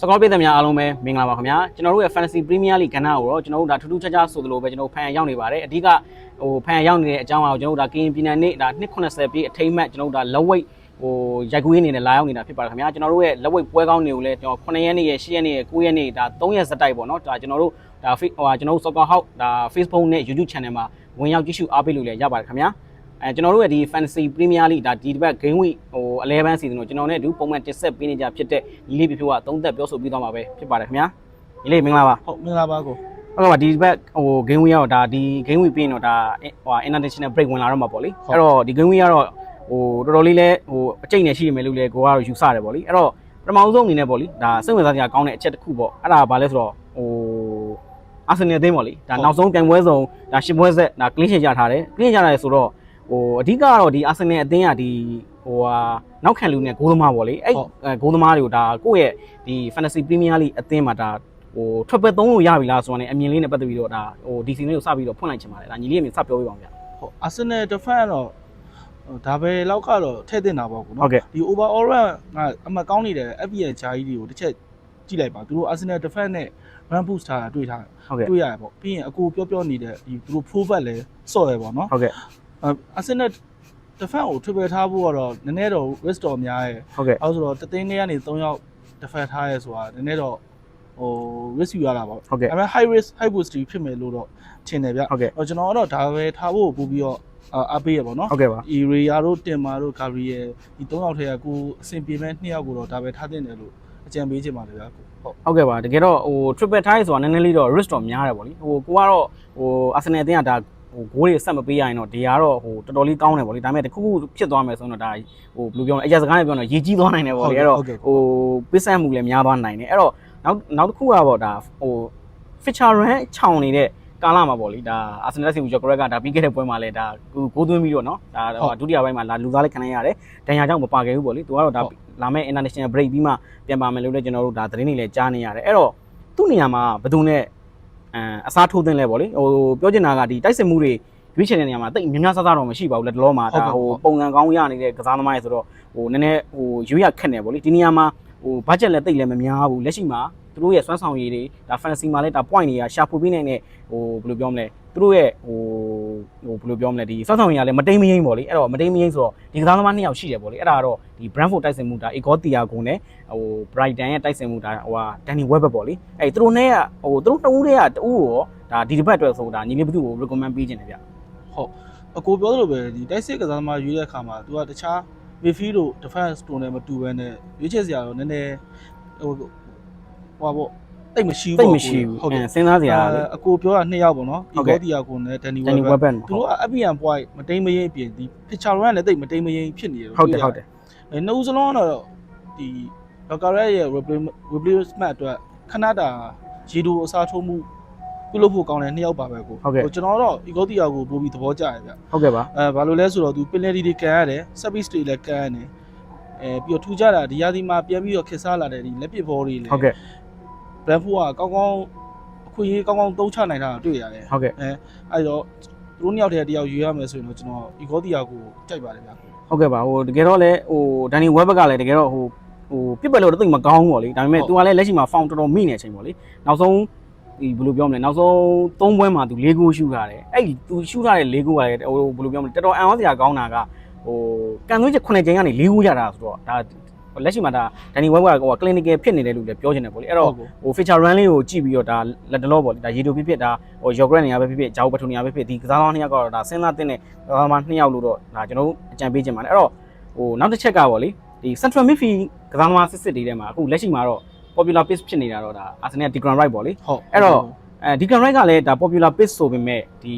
စကောပြည်သက်များအားလုံးပဲမင်္ဂလာပါခင်ဗျာကျွန်တော်တို့ရဲ့ Fantasy Premier League ကဏ္ဍကိုတော့ကျွန်တော်တို့ဒါထူးထူးခြားခြားဆိုသလိုပဲကျွန်တော်တို့ဖန်ရောက်နေပါတယ်အဓိကဟိုဖန်ရောက်နေတဲ့အကြောင်းအရာကိုကျွန်တော်တို့ဒါကရင်ပြည်နယ်နေ့ဒါ290ပြည့်အထိမ်းအမှတ်ကျွန်တော်တို့ဒါလက်ဝိတ်ဟိုရိုက်ကူးရင်းနေနဲ့လာရောက်နေတာဖြစ်ပါတယ်ခင်ဗျာကျွန်တော်တို့ရဲ့လက်ဝိတ်ပွဲကောင်းတွေကိုလည်းကျွန်တော်9ရက်နေ့ရဲ့10ရက်နေ့ရဲ့9ရက်နေ့ဒါ3ရက်စတိုက်ပေါ့နော်ဒါကျွန်တော်တို့ဒါ face ဟိုဟာကျွန်တော်တို့ Soccer House ဒါ Facebook နဲ့ YouTube Channel မှာဝင်ရောက်ကြည့်ရှုအားပေးလို့လည်းရပါတယ်ခင်ဗျာ အဲကျွန်တော်တို့ရဲ့ဒီ Fantasy Premier League ဒါဒီတစ်ပတ် Game Week ဟို11 season ကိုကျွန်တော်နဲ့အတူပုံမှန်တင်ဆက်ပေးနေကြဖြစ်တဲ့ညီလေးပြဖြိုးကသုံးသက်ပြောဆိုပြီးသွားမှာပဲဖြစ်ပါတယ်ခင်ဗျာညီလေးမင်္ဂလာပါဟုတ်မင်္ဂလာပါကိုဟုတ်ကဲ့ပါဒီဘက်ဟို game week ကတော့ဒါဒီ game week ပြီးရင်တော့ဒါဟို international break ဝင်လာတော့မှာပေါ့လေအဲ့တော့ဒီ game week ကတော့ဟိုတော်တော်လေးလဲဟိုအကျိတ်နဲ့ရှိရမယ်လို့လဲကိုကတော့ယူဆတယ်ပေါ့လေအဲ့တော့ပထမဆုံးအနေနဲ့ပေါ့လေဒါစိတ်ဝင်စားစရာကောင်းတဲ့အချက်တစ်ခုပေါ့အဲ့ဒါဘာလဲဆိုတော့ဟိုအာဆင်နယ်အသင်းပေါ့လေဒါနောက်ဆုံးပြိုင်ပွဲဆုံးဒါရှစ်ပွဲဆက်ဒါ clean sheet ရထားတယ် clean sheet ရထားတယ်ဆိုတော့ ဟိုအဓိကကတော့ဒီအာဆင်နယ်အသင်းကဒီဟိုဟာနောက်ခံလူနဲ့ဂိုးသမားပေါ့လေအဲ့ဂိုးသမားတွေကိုဒါကိုယ့်ရဲ့ဒီ fantasy premier league အသင်းမှာဒါဟိုထွက်ပဲသုံးလို့ရပြီလားဆိုတော့ ਨੇ အမြင်လေးနဲ့ပတ်သက်ပြီးတော့ဒါဟို DC လေးကိုစပြီးတော့ဖွင့်လိုက်ချင်ပါတယ်ဒါညီလေးအမြင်စပြောပြပါဦးဗျာဟုတ်အာဆင်နယ်ဒဖန်ကတော့ဒါပဲလောက်ကတော့ထည့်တင်တာပေါ့ကိုဟုတ်နော်ကဲ့ဒီ over all run ကအမှတ်ကောင်းနေတဲ့ FPL ဂျာကြီးတွေကိုတစ်ချက်ကြည့်လိုက်ပါသူတို့အာဆင်နယ်ဒဖန်နဲ့ run boost ထားတာတွေ့ထားတယ်ဟုတ်ကဲ့တွေ့ရတယ်ပေါ့ပြီးရင်အကူပြောပြောနေတဲ့ဒီသူတို့ forward လဲစော့ရပေါ့နော်ဟုတ်ကဲ့ အာဆင်နယ်ဒဖန်ကို triple ထားဖို့ကတော့နည်းနည်းတော့ risk တော့များရဲ့ဟုတ်ကဲ့ အဲဆိုတော့တသိန်းလေးကနေ3ယောက်ဒဖန်ထားရဲဆိုတာနည်းနည်းတော့ဟို risk ယူရတာပေါ့ဟုတ်ကဲ့ ဒါပေမဲ့ high risk high boost ဖြစ်မယ်လို့တော့ထင်တယ်ဗျဟုတ်ကဲ့ဟိုကျွန်တော်ကတော့ဒါပဲထားဖို့ပို့ပြီးတော့အာအားပေးရပါတော့ ဟုတ်ကဲ့ပါ။အီရီယာတို့တင်မာတို့ဂါဘရီယယ်ဒီ၃ယောက်ထဲကကိုအဆင်ပြေမဲ့၂ယောက်ကိုတော့ဒါပဲထားတင်တယ်လို့အကြံပေးချင်ပါတယ်ဗျာကို။ဟုတ်ဟုတ်ကဲ့ပါတကယ်တော့ဟို triple tie ဆိုတာနည်းနည်းလေးတော့ risk တော့များတယ်ပေါ့လေဟိုကိုကတော့ဟို Arsenal အသင်းကဒါ ဟိုဂိုးတွေဆက်မပေးရရင်တော့ဒီကတော့ဟိုတော်တော်လေးကောင်းတယ်ဗောလေဒါပေမဲ့တခုခုဖြစ်သွားမယ်ဆိုတော့ဒါဟိုဘယ်လိုပြောလဲအကြစကားနဲ့ပြောတော့ရေကြီးသွားနိုင်တယ်ဗောလေအဲ့တော့ဟိုပစ္စံမှုလည်းများသွားနိုင်တယ်အဲ့တော့နောက်နောက်တစ်ခုကဗောဒါဟို feature run ခြောင်နေတဲ့ကာလာမှာပေါ့လေဒါအာဆင်နယ်စီဦးကျော်ကရက်ကဒါပြီးခဲ့တဲ့ပွဲမှာလည်းဒါကိုသွင်းပြီးတော့နော်ဒါဒုတိယပိုင်းမှာလာလူသားလည်းခံနိုင်ရတယ်ဒဏ်ရာကြောင့်မပါခဲ့ဘူးပေါ့လေသူကတော့ဒါလာမယ့် international break ပြီးမှပြန်ပါမယ်လို့လည်းကျွန်တော်တို့ဒါသတင်းတွေလည်းကြားနေရတယ်အဲ့တော့သူ့နေရာမှာဘယ်သူနဲ့ အမ်အစားထိုးသင့်လဲပေါ့လေဟိုပြောချင်တာကဒီတိုက်စစ်မှုတွေရွေးချယ်တဲ့နေရာမှာတိတ်များများဆဆတော့မရှိပါဘူးလက်တလောမှာဒါဟိုပုံစံကောင်းရနေတဲ့ကစားသမားတွေဆိုတော့ဟိုနည်းနည်းဟိုရွေးရခက်နေပေါ့လေဒီနေရာမှာဟိုဘတ်ဂျက်လည်းတိတ်လည်းမများဘူးလက်ရှိမှာ သူတို့ရဲ့စွမ်းဆောင်ရည်တွေဒါ fantasy မှာလည်းဒါ point တွေကရှာဖွေပေးနေတဲ့ဟိုဘယ်လိုပြောမလဲသူတို့ရဲ့ဟိုဟိုဘယ်လိုပြောမလဲဒီစွမ်းဆောင်ရည်ကလည်းမတိမ်မယိမ့်ပေါ့လေအဲ့တော့မတိမ်မယိမ့်ဆိုတော့ဒီကစားသမားနှစ်ယောက်ရှိတယ်ပေါ့လေအဲ့ဒါကတော့ဒီ Brentford တိုက်စစ်မှုဒါ Igor Thiago နဲ့ဟို Brighton ရဲ့တိုက်စစ်မှုဒါဟိုဟာ Danny Welbeck ပေါ့လေအဲ့သူတို့နဲ့ကဟိုသူတို့နှစ်ဦးတည်းကတူဦးရောဒါဒီတစ်ပတ်အတွက်ဆိုတာညီလေးဘသူ့ကို recommend ပေးခြင်းတယ်ဗျဟုတ်အကိုပြောသလိုပဲဒီတိုက်စစ်ကစားသမားရွေးတဲ့အခါမှာ तू ကတခြား midfield တို့ defense တို့နဲ့မတူဘဲနဲ့ရွေးချယ်စရာတော့နည်းနည်းဟို ဟိုပါပေါ့တိတ်မရှိဘူးတိတ်ပေါ့မရှိဘူးဟုတ်အဲတယ်စဉ်းစားစရာလေအကိုပြောတာနှစ်ယောက်ပေါ့နော်ဟုတ်ကဲ့ Igor Thiago နဲ့ Danny Danny Welbeck Welbeck သူတို့က FPL point မတိမ်မယိမ့်အပြင်ဒီ picture run လည်းတိတ်မတိမ်မယိမ့်ဖြစ်နေတယ်ဟုတ်တယ်ဟုတ်တယ်အဲနှုတ်စလုံးကတော့ဒီဒေါက်ကာရက်ရဲ့ replacement replacement အတွက်ခဏတာဂျီဒိုအစားထိုးမှုပြုလုပ်ဖို့ကောင်းတဲ့နှစ်ယောက်ပါပဲကိုဟုတ်ကဲ့ကျွန်တော်တော့ Ego Tia ကိုပို့ပြီးသဘောကျရဗျဟုတ်ကဲ့ပါအဲဘာလို့လဲဆိုတော့သူ penalty တွေကန်ရတယ် service တွေလည်းကန်ရတယ်အဲပြီးတော့ထူကြတာဒီရာသီမှာပြန်ပြီးတော့ခစ်စားလာတဲ့ဒီလက်ပစ်ဘောတွေလည်းဟုတ်ကဲ့ Brentford ကကောင်းကောင်းအခွင့်အရေးကောင်းကောင်းသုံးချနိုင်တာတွေ့ရတယ် ဟုတ်ကဲ့ အဲအဲ့တော့သူတို့နှစ်ယောက်တည်းတယောက်ယူရမယ်ဆိုရင်တော့ကျွန်တော် Ego Tia ကိုကြိုက်ပါတယ်ဗျ ဟုတ်ကဲ့ပါဟိုတကယ်တော့လည်းဟိုဒန်နီဝက်ဘက်ကလည်းတကယ်တော့ဟိုဟိုပြစ်ပယ်လို့တော့တိတ်မကောင်းဘူးပေါ့လေဒါပေမဲ့ ဟုတ် तू ကလည်းလက်ရှိမှာ found တော်တော်မိနေတဲ့အချိန်ပေါ့လေနောက်ဆုံးဒီဘယ်လိုပြောမလဲနောက်ဆုံး၃ပွဲမှာ तू ၄ဂိုးရှူထားတယ်အဲ့ဒီ तू ရှူထားတဲ့၄ဂိုးကလည်းဟိုဘယ်လိုပြောမလဲတော်တော်အံ့ဩစရာကောင်းတာကဟိုကန်သွင်းချက်9ချိန်ကနေ၄ဂိုးရတာဆိုတော့ဒါ လက်ရှိမှာဒါဒန်နီဝက်ကဟို clinical ဖြစ်နေတယ်လို့လည်းပြောချင်တယ်ပေါ့လေအဲ့တော့ဟုတ်ဟို feature run လေးကိုကြည့်ပြီးတော့ဒါလက်တလောပေါ့လေဒါရေတိုဖြစ်ဖြစ်ဒါဟို Yogurt နေရာပဲဖြစ်ဖြစ်ဂျာဝပထုနေရာပဲဖြစ်ဒီကစားလောင်းနှစ်ယောက်ကတော့ဒါစဉ်းစားတင်တဲ့ကစားသမားနှစ်ယောက်လို့တော့ဒါကျွန်တော်တို့အကြံပေးခြင်းပါတယ်အဲ့တော့ဟိုနောက်တစ်ချက်ကပေါ့လေဒီ central midfield ကစားသမားစစ်စစ်တွေထဲမှာအခုလက်ရှိမှာတော့ popular pitch ဖြစ်နေတာတော့ဒါ Arsenal Declan Rice ပေါ့လေဟုတ်အဲ့တော့အဲ Declan Rice ကလည်းဒါ popular pitch ဆိုပေမဲ့ဒီ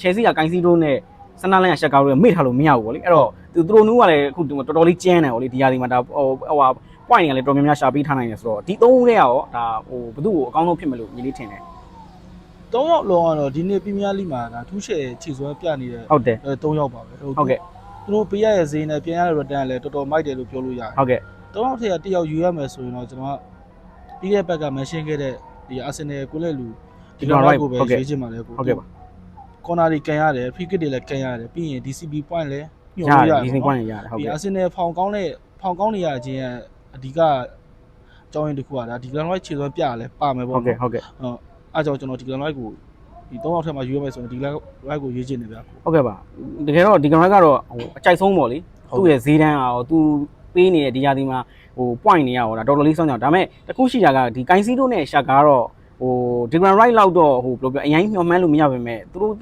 Chelsea ကကိုင်းစီတို့နဲ့ စနာလိုင်းကရှက်ကောက်တွေမေ့ထားလို့မရဘူးပေါ့လေအဲ့တော့သူသူတို့နူးကလည်းအခုတော်တော်လေးကျန်းတယ်ပေါ့လေဒီယာဒီမှာဒါဟိုဟိုဟာ point တွေကလည်းတော်များများရှာပေးထားနိုင်တယ်ဆိုတော့ဒီသုံးဦးတွေကရောဒါဟိုဘယ်သူ့ကိုအကောင်းဆုံးဖြစ်မယ်လို့ညီလေးထင်တယ်၃ယောက်လုံးကတော့ဒီနေ့ပရီးမီးယားလိမှာဒါထူးရှယ်ခြေစွဲပြနေတဲ့ဟုတ်တယ်အဲ၃ယောက်ပါပဲဟုတ်ကဲ့သူတို့ပေးရရဲ့ဈေးနဲ့ပြန်ရတဲ့ return လည်းတော်တော်မိုက်တယ်လို့ပြောလို့ရတယ်ဟုတ်ကဲ့၃ယောက်ထဲကတစ်ယောက်ယူရမယ်ဆိုရင်တော့ကျွန်တော်ကပြီးတဲ့ဘက်က mention ခဲ့တဲ့ဒီ Arsenal ကိုလည်းလူဒီလောက်ကိုပဲရွေးချင်ပါလေကိုဟုတ်ကဲ့ပါ corner တွေကန်ရတယ် free kick တွေလည်းကန်ရတယ်ပြီးရင် DCB point လည်းညှို့ရလို့တရယ်တယ်ဒီစင် point ရတယ်ဟုတ်ဒီကဲ့ Arsenal ဖောင်ကောင်းတဲ့ဖောင်ကောင်းနေရခြင်းရဲ့အဓိကကြောင်းရင်းတစ်ခုကဒါဒီကလန်ရိုက်ခြေစွမ်းပြရလဲပါမယ်ဟုပေါ့တ်ကဲ့ဟုတ်ကဲ့ဟုတ်အားကြောင့်ကျွန်တော်ဒီကလန်ရိုက်ကိုဒီ၃ယောက်ထက်မှရွေးရမယ်ဆိုရင်ဒီကလန်ရိုက်ကိုရွေးချင်တယ်ဗျာဟုတ်ကဲ့ပါတကယ်တော့ဒီကင်မရာကတော့ဟိုအကြိုက်ဆုံးပေါ့လေဟုတ်သူ့ရဲ့ဈေးတန်းอ่ะသူပေးနေတဲ့ဒီယာဒီမှာဟို point နေရတော့ဒါတော်တော်လေးစောင့်ကြအောင်ဒါပေမဲ့တခုရှိတာကဒီကိုင်းစီတို့နဲ့ရှာကတော့ ဟိုဒီကင်ရိုက်လောက်တော့ဟိုဘယ်လိုပြောအရင်မျှော်မှန်းလို့မရပါနဲ့သူတို့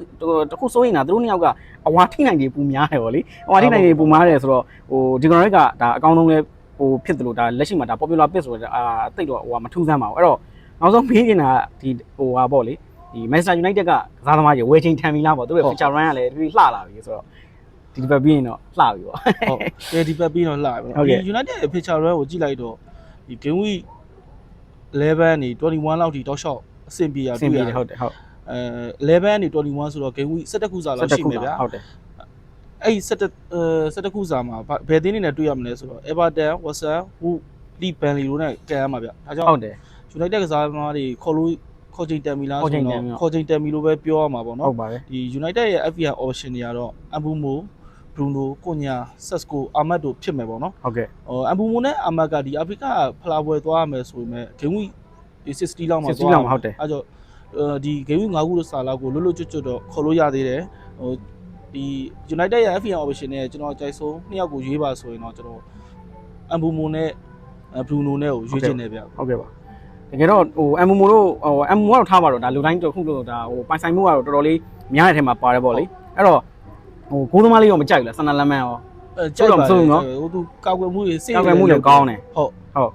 တခုစိုးရင်တာသူတို့နှစ်ယောက်ကအဝါထိနိုင်ကြီးပူများတယ်ဗောလေအဝါထိနိုင်ကြီးပူများတယ်ဆိုတော့ဟိုဒီကင်ရိုက်ကဒါအကောင်းဆုံးလဲဟိုဖြစ်တယ်လို့ဒါလက်ရှိမှာဒါ popular pick ဆိုတော့အာတိတ်တော့ဟိုမထူးဆန်းပါဘူးအဲ့တော့နောက်ဆုံးမေးနေတာဒီဟိုဟာပေါ့လေဒီ Manchester United ကကစားသမားကြီးဝယ်ချင်းထန်ပြီလားပေါ့သူရဲ့ feature run ကလည်းဒီလှလာပြီဆိုတော့ဒီတစ်ပတ်ပြီးရင်တော့လှပြီပေါ့ဟုတ်ကဲဒီဘက်ပြီးတော့လှပြီဟုတ်နော်ကဲ့ဒီ United ရဲ့ picture run ကိုကြည့်လိုက်တော့ဒီ game week 11နေ21လောက်ထိတောက်လျှောက်အဆင်ပြေရဆင်တွေ့ပြေရတယ်ဟုတ်တယ်ဟုတ်အဲ11နေ21ဆိုတော့ game week 17ခုစာစလောက်က်ရှိခုမယ်ဗျာဟုတ်တယ်အဲ့ဒီ17အဲ17ခုစာမှာဘယ်တင်းနေနဲ့တွေ့ရမလဲဆိုတော့ Everton, Watson, Wu, Lee Burnley တို့နဲ့ကဲရမှာဗျဒါကြောင့်ဟုတ်တယ် United ကစားသမားတွေခေါ်လို့ခေါ်ချိန်တန်ပြီလားခေါ်ဆိုချိန်တော့တန်ပြီခေါ်ချိန်တန်ပြီလို့ပဲပြောရမှာပေါ့ဟုနော်တ်ပါတယ်ဒီ United ရဲ့ FPL option တွေကတော့ Ambumo, Bruno, Konya, Sesko, Ahmad တို့ဖြစ်မယ်ပေါ့နော်ဟုတ်ကဲ့ဟို Ambumo နဲ့ Ahmad ကဒီ Africa ဖလာပွဲသွားရမယ်ဆိုပေမဲ့ game week ဒီ60လောက်မှာ60လောက်မှာဟုတ်တယ်အဲ့တော့အဲဒီ game week 5ခုလို့စာလောက်ကိုလွတ်လွတ်ကျွတ်ကျွတ်တော့ခေါ်လို့ရသေးတယ်ဟိုဒီ United ရဲ့ FPL option နဲ့ကျွန်တော်ကြိုက်ဆုံးနှစ်ယောက်ကိုရွေးပါဆိုရင်တော့ကျွန်တော် Ambumo နဲ့ Bruno နဲ့ကိုရွေးချင်တယ်ဗျဟုတ်ကဲ့ပါတကယ်တော့ဟို MMO တို့ဟို MMO ကတော့ထားပါတော့ဒါလူတိုင်းတစ်ခုလို့ဒါဟိုပိုင်ဆိုင်မှုကတော့တော်တော်လေးများတဲ့ထဲမှာပါတယ်ပေါ့လေအဲ့တော့ ဟိုကိုးသမားလေးရောမကြိုက်ဘူးလားဆန္ဒလမ်းမန်းရောအဲကျုပ်တော့မစိုးဘူးနော်ဟိုသူကောက်ွယ်မှုတွေစိတ်ကောက်ွယ်မှုလည်းကောင်းတယ်ဟုတ်ဟုတ်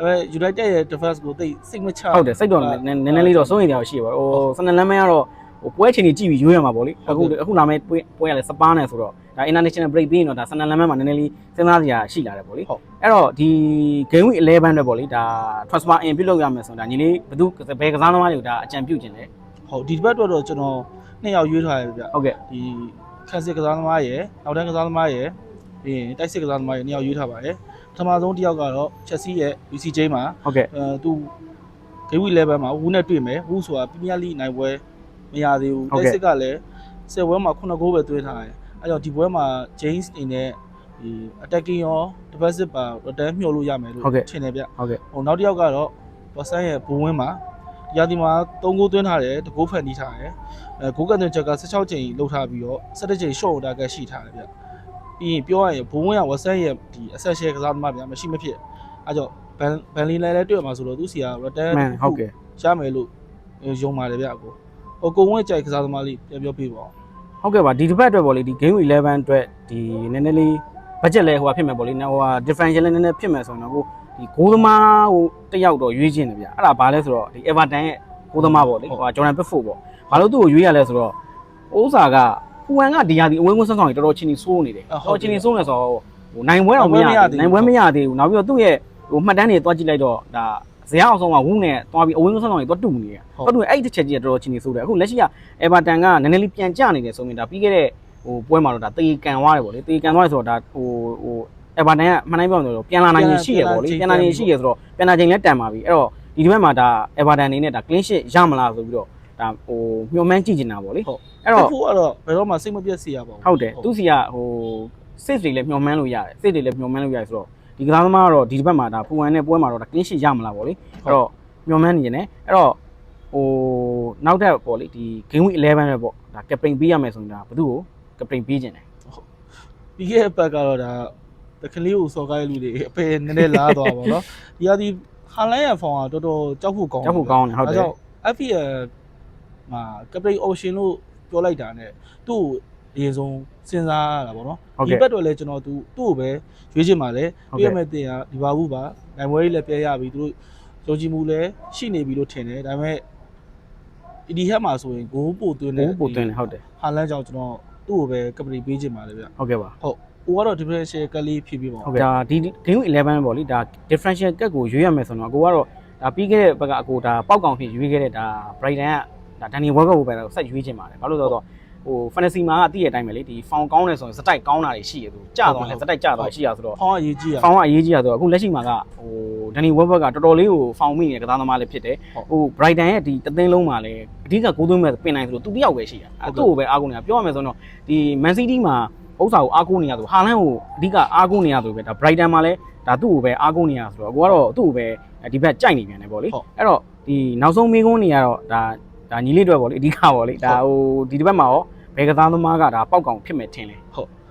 အဲ United ရဲ့ defense ကိုသိစိတ်မချဟုတ်တယ်စိတ်တော့နည်းနည်းနည်းလေးတော့စိုးရင်တရားရှိပါဟိုဆန္ဒလမ်းမန်းကတော့ဟိုပွဲချိန်ကြီးကြည့်ပြီးရွေးရမှာပေါ့လေအခုအခုလာမယ့်ပွဲပွဲရလဲစပါးနေဆိုတော့ဒါ international break ပြီးရင်တော့ဒါဆန္ဒလမ်းမန်းမှာနည်းနည်းလေးစဉ်းစားစရာရှိလာတယ်ပေါ့လေဟုတ်အဲ့တော့ဒီ game week 11အတွက်ပေါ့လေဒါ transfer in ပြုတ်လုပ်ရမယ်ဆိုတော့ဒါညီလေးဘယ်သူဘယ်ကစားသမားတွေကိုဒါအကြံပြုတ်ခြင်းလဲဟုတ်ဒီဘက်အတွက်တော့ကျွန်တော်နှစ်ယောက်ရွေးထားရဗျဟုတ်ကဲ့ဒီ ခက်စစ်ကစားသမားရယ်နောက်တန်းကစားသမားရယ်ပြီးရင်တိုက်စစ်ကစားသမားရယ်နှစ်ယောက်ရွေးထားပါတယ်ပထမဆုံးတစ်ယောက်ကတော့ Chelsea ရဲ့ UCJ မှာဟုတ်ကဲ့အဲသူ game week 11မှာဝူးနဲ့တွေ့မယ်ဝူးဆိုတာ Premier League နိုင်ပွဲမရသေးဘူးဟုတ်တိုက်ကဲ့စစ်ကလည်းဆယ်ပွဲမှာ9ဂိုးပဲသွင်းထားတယ်အဲကြောင့်ဒီပွဲမှာ James အနေနဲ့ဒီ attacking ရော defensive ပါ return မျှော်လို့ရမယ်လို့ဟုတ်ကဲ့ထင်တယ်ဗျဟုတ်ကဲ့ဟိုနောက်တစ်ယောက်ကတော့ဝဆန်ရဲ့ဘုံဝင်းမှာဒီ ရာဒီမှာ3ဂိုးသွင်းထားတယ်တကိုးဖန်တီးထားတယ်အဲဂိုးကန်သွင်းချက်က16ချိန်လှုပ်ထားပြီးတော့17ချိန် short order ကရှိထားတယ်ဗျပြီးရင်ပြောရရင်ဘုံဝင်းကဝဆန်ရဲ့ဒီ essential ကစားသမားဗျမရှိမဖြစ်အဲကြောင့်ဘန်ဘန်လီလဲလဲတွေ့မှာဆိုတော့သူစီက return မှန်ဟုတ်ကဲ့ရမယ်လို့ယုံပါတယ်ဗျအကိုဟိုကိုဝင်းကြိုက်ကစားသမားလေးပြောပြောပြပါဦးဟုတ်ကဲ့ပါဒီတစ်ပတ်အတွက်ပေါ့လေဒီ game week 11အတွက်ဒီနည်းနည်းလေး budget လဲဟိုဟာဖြစ်မယ်ပေါ့လေဟိုဟာ differential လဲနည်းနည်းဖြစ်မယ်ဆိုရင်တော့ကို ဒီဂိုးသမားဟိုတစ်ယောက်တော့ရွေးခြင်းတယ်ဗျအဲ့ဒါဘာလဲဆိုတော့ဒီ Everton ရဲ့ဂိုးသမားပေါ့လေဟိုဟာ Jordan Pickford ပေါ့ဘာလို့သူ့ကိုရွေးရလဲဆိုတော့ဥစားကပူဝမ်ကဒီဟာဒီအဝင်းကွန်းဆက်ဆောင်ကြီးတော်တော်ချင်းနေဆိုးနေတယ်တော်တော်ချင်းနေဆိုးနေဆိုတော့ဟိုနိုင်ပွဲတော့မရဘူးနိုင်ပွဲမရသေးဘူးနောက်ပြီးတော့သူ့ရဲ့ဟိုမှတ်တမ်းတွေတွားကြည့်လိုက်တော့ဒါဇရာအောင်ဆုံးကဝုန်းနဲ့တွားပြီးအဝင်းကွန်းဆက်ဆောင်ကြီးတွားတူနေတယ်တွားတူအဲ့တစ်ချက်ကြီးကတော်တော်ချင်းနေဆိုးတယ်အခုလက်ရှိက Everton ကနည်းနည်းလေးပြန်ကျနေတယ်ဆိုရင်ဒါပြီးခဲ့တဲ့ဟိုပွဲမှာတော့ဒါတေကန်သွားတယ်ပေါ့လေတေကန်သွားတယ်ဆိုတော့ဒါဟိုဟို Everton ကမှန်တိုင်းပြောလို့ပြန်လာနိုင်ရင်ရှိရပေါ့လေပြန်လာနိုင်ရှိရဆိုတော့ပြန်လာချိန်လဲတန်ပါပြီအဲ့တော့ဒီဒီဘက်မှာဒါ Everton အနေနဲ့ဒါ clean sheet ရမလားဆိုပြီးတော့ဒါဟိုမျှော်မှန်းကြည့်နေတာပေါ့လေဟုတ်အဲ့တော့ဖို့ကတော့ဘယ်တော့မှစိတ်မပြတ်စေရပါဘူးဟုတ်တယ်သူစီကဟို safe တွေလည်းမျှော်မှန်းလို့ရတယ် safe တွေလည်းမျှော်မှန်းလို့ရတယ်ဆိုတော့ဒီကစားသမားကတော့ဒီဒီဘက်မှာဒါပူဝမ်နဲ့ပွဲမှာတော့ဒါ clean sheet ရမလားပေါ့လေအဲ့တော့မျှော်မှန်းနေနေအဲ့တော့ဟိုနောက်ထပ်ပေါ့လေဒီ game week 11ပဲပေါ့ဒါ captain ပေးရမယ်ဆိုရင်ဒါဘယ်သူ့ကို captain ပေးခြင်းလဲပြီးခဲ့တဲ့ဘက်ကတော့ဒါ တကလေးကိုစော်ကားရလူတွေအပေနည်းနည်းလာသွားပါတော့ဒီဟာဒီဟာလန်ရဲ့ဖောင်ကတော်တော်ကြောက်ဖို့ကောင်းကြောက်ဖို့ကောင်းတယ်ဟုတ်တယ်ကြောင့် FPL မှာ captain option လို့ပြောလိုက်တာ ਨੇ သူ့ကိုအရင်ဆုံးစဉ်းစားရတာပေါ့နော်ဟုတ်ဒီကဲ့ဘက်တော့လဲကျွန်တော်သူသူ့ကိုပဲရွေးချင်ပါလေဟုတ်ပြကဲ့ရမယ့်တင်ကဒီပါဘူးပါနိုင်ပွဲကြီးလည်းပြရပြီသူတို့ယုံကြည်မှုလည်းရှိနေပြီလို့ထင်တယ်ဒါပေမဲ့ဒီဟက်မှာဆိုရင်ဂိုးပို့သွင်းဘိုးတဲ့ပို့သွင်းတယ်ဟုတ်တယ်ဟာလန်ကြောင့်ကျွန်တော်သူ့ကိုပဲ captain ပေးချင်ပါလေဗျဟုတ်ကဲ့ပါဟုတ် ဟိုကတော့ differential ကလေးဖြည့်ပြပါဟုတ်ကဲ့ဒါဒီ game week 11ပေါ့လေဒါ differential ကတ်ကိုရွေးရမယ်ဆိုတော့အကိုကတော့ဒါပြီးခဲ့တဲ့ဘက်ကအကိုဒါပေါက်ကောင်ဖြစ်ရွေးခဲ့တဲ့ဒါ Brighton ကဒါ Danny Welbeck ကိုပဲဆက်ရွေးခြင်းပါတယ်ဘာလို့လဲဆိုတော့ဟို fantasy မှာကတည့်ရတဲ့အတိုင်းပဲလေဒီ found ကောင်းတယ်ဆိုရင်စတိုက်ကောင်းတာတွေရှိရသူကြာသွားတယ်စတိုက်ကြာသွားရှိရဆိုတော့ဖောင်းအရေးကြီးရ found ကအရေးကြီးရဆိုတော့အခုလက်ရှိမှာကဟို Danny Welbeck ကတော်တော်လေးကို found မိနေတဲ့ကစားသမားလေးဖြစ်တယ်ဟို Brighton ရဲ့ဒီတသင်းလုံးမှာလည်းအဓိကကိုးသွင်းမဲ့ပင်နိုင်ဆိုလို့သူတယောက်ပဲရှိတာအဲသူ့ကိုပဲအားကုန်နေတာပြောရမယ်ဆိုတော့ဒီ Man City မှာဟ ဥစ္စာကိုအားကိုးနေရဆိုဟာလန်ကိုအဓိကအားကိုးနေရဆိုပဲဒါ Brighton မှာလည်းဒါသူ့ကိုပဲအားကိုးနေရဆိုတော့ကိုကတော့သူ့ကိုပဲဒီဘက်ကြိုက်နေပြန်တယ်ပေါ့လေအဲ့တော့ဒီနောက်ဆုံးမေးခွန်းနေရတော့ဒါဒါညီလေးတွေပေါ့လေအဓိကပေါ့လေဒါဟိုဒီတစ်ဘက်မှာရောဘယ်ကစားသမားကဒါပောက်ကောင်ဖြစ်မယ်ထင်လဲ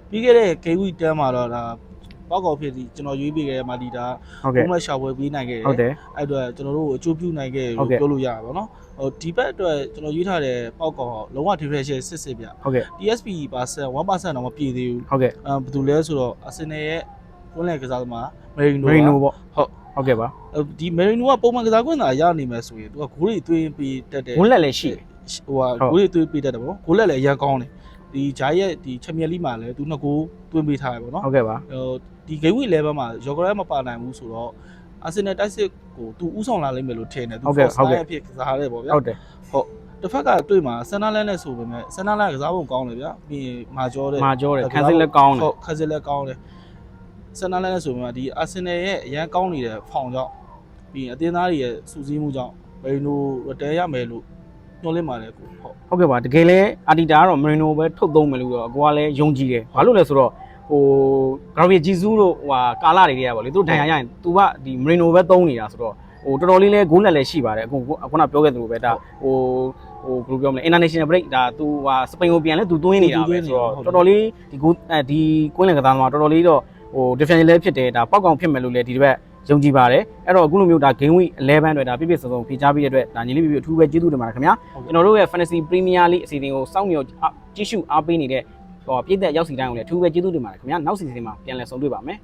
ပြီးခဲ့တဲ့ကေဝီတန်းမှာတော့ဒါ ပောက်ကောက်ဖြစ်စီကျွန်တော်ရွေးပေးခဲ့တဲ့မာဒီတာဟုတ်ကဲ့ဘုံမဲ့ရှာပွဲပေးနိုင်ခဲ့တယ်ဟုတ်တယ်အဲ့အတွက်ကျွန်တော်တို့ကိုအကျိုးပြုနိုင်ခဲ့တယ်ဟုတ်လို့ကဲ့ပြောလို့ရတာပေါ့နော်ဟိုဒီဘက်အတွက်ကျွန်တော်ရွေးထားတဲ့ပောက်ကောက်လုံးဝ differential စစ်စစ်ပြဟုတ်ကဲ့ TSP percent 1%တော့မပြည့်သေးဘူးဟုတ်ကဲ့အဲဘာလို့လဲဆိုတော့ Arsenal ရဲ့ကွန်းလယ်ကစားသမား Merino မရီနိုပေါ့ဟုတ်ဟုတ်ကဲ့ပါဒီ Merino ကပုံမှန်ကစားခွင့်သာရနေမယ်ဆိုရင်သူကဂိုးတွေသွင်းပေးတတ်တယ်ဝန်းလက်လည်းရှိတယ်ဟိုဟာဟုတ်ဂိုးတွေသွင်းပေးတတ်တယ်ပေါ့ဂိုးလက်လည်းအရင်ကောင်းတယ်ဒီဂျာရဲ့ဒီချန်ပီယံလိမှာလည်းသူနှစ်ဂိုးသွင်းပေးထားတယ်ပေါ့နော်ဟုတ်ကဲ့ပါဟို ဒီ game week level မှာ Yogurt မပါနိုင်ဘူးဆိုတော့ Arsenal တိုက်စစ်ကိုသူဥဆောင်လာလိမ့်မယ်လို့ထင်တယ်သူဟုတ်ကဲ့ first ဟုတ်ကဲ့ line အဖြစ်ကစားရတယ်ပေါ့ဗျာဟုတ်တယ်တစ်ဖက်ကတွေ့မှာဆန်နာလန်နဲ့ဆိုပေမဲ့ဆန်နာလန်ကစားပုံကောင်းတယ်ဗျာပြီးရင်မာကျော်တဲ့မာကျော်တယ်ခန်းစစ်လည်းကောင်းတယ်ဟုတ်ခန်းစစ်လည်းကောင်းတယ်ဆန်နာလန်နဲ့ဆိုပေမဲ့ဒီ Arsenal ရဲ့အရန်ကောင်းနေတဲ့ဖောင်ကြောင့်ပြီးရင်အတင်းသားတွေရဲ့စူးစီးမှုကြောင့်ဘယ်လိုရတဲရမယ်လို့ညှော်လင့်ပါတယ်ကိုဟုတ်ဟုတ်ကဲ့ပါတကယ်လဲအာတီတာကတော့မရီနိုပဲထုတ်သုံးမယ်လို့တော့အကွာလည်းယုံကြည်တယ်ဘာလို့လဲဆိုတော့ ဟိုဂရာဗီဂျီဇူးတို့ဟိုဟာကာလာတွေကပေါ့လေသူတို့ဒဏ်ရာရရင်သူကဒီမရီနိုပဲသုံးနေတာဆိုတော့ဟိုတော်တော်လေးလဲဂိုးလက်လည်းရှိပါတယ်အခုခုနပြောခဲ့သလိုပဲဒါဟိုဟိုဘယ်လိုပြောမလဲ international break ဒါသူဟာစပိန်ကိုပြန်လဲသူသွင်းနေတာပဲဆိုတော့တော်တော်လေးဒီဂိုးအဲဒီကွင်းလင်ကစားသမားတော်တော်လေးတော့ဟို differential လည်းဖြစ်တယ်ဒါပောက်ကောင်ဖြစ်မယ်လို့လည်းဒီတစ်ပတ်ယုံကြည်ပါတယ်အဲ့တော့အခုလိုမျိုးဒါ game week 11အတွက်ဒါပြည့်ပြည့်စုံစုံဖြေချပေးတဲ့အတွက်ဒါညီလေးပြည့်ပြည့်အထူးပဲကျေးဇူးတင်ပါတယ်ခင်ဗျာကျွန်တော်တို့ရဲ့ Fantasy Premier League အစီအစဉ်ကိုစောင့်မျှော်ကြည့်ရှုအားပေးနေတဲ့ ဟိုပြည်သက်ရောက်စီတိုင်းကိုလည်းအထူးပဲကျေးဇူးတင်ပါတယ်ခင်ဗျာနောက်စီစဉ်မှာပြန်လည်ဆုံတွေ့ပါမယ်